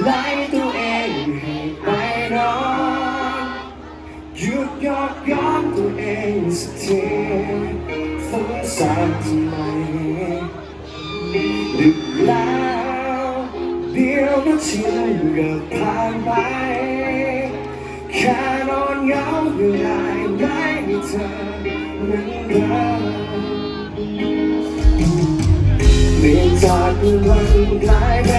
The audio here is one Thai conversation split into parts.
ไล่ตัวเองให้ไปนอนหยุดยอกย้อนตัวเองสักทีสงสารทำไมดึกแล้วเดี๋ยวก็ชินกับผ่านไปแค่นอนเหงาอยู่ได้ไม่มีเธอเหมือนเดิมเปลี่ยนจากวันกลาย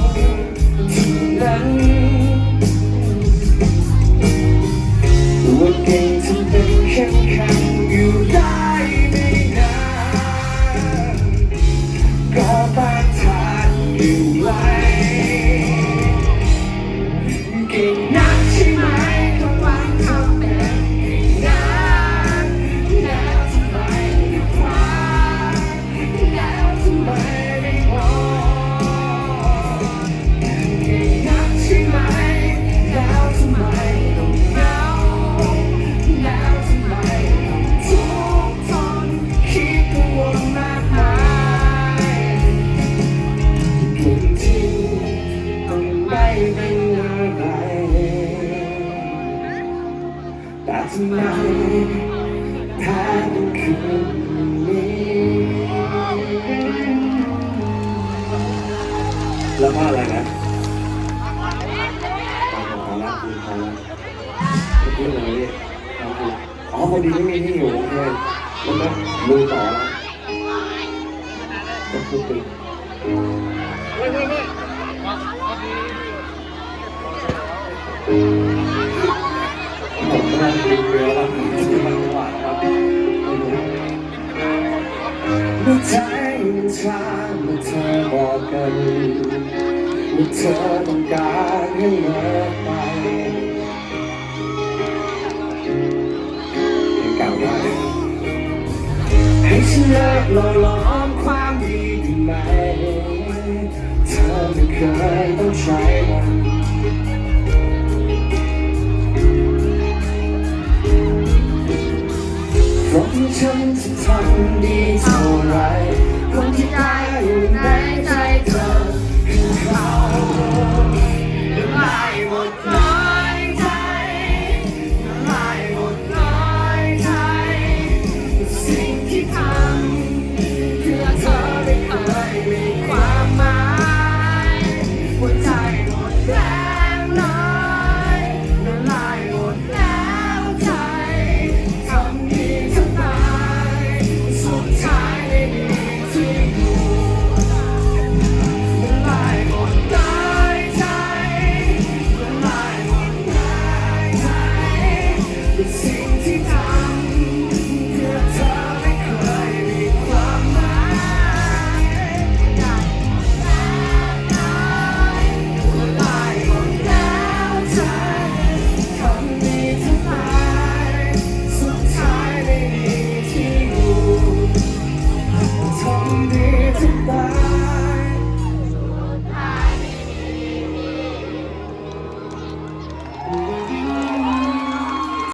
มือนลมที่นั้น ทำไมแพ้คืนนี้แล้วว่าอะไรนะพอแล้วพอแล้วเมื่อกี้อะไรนี่อ๋อพอดีไม่มีที่อยู่โอเคแล้วก็ลุยต่อแล้วก็คือตึกผมกำลังดูเรือแล้วที่มัน หวานครับเมื่อใจมันชาเมื่อเธอบอกกันเมื่อเธอต้องการให้เลิกไปยังเก่าได้ให้ฉันเลิกหล่อหลอมความดีได้ไหมเธอไม่เคยต้องใช้มัน ที่ทำดีเท่าไร 我猜你一定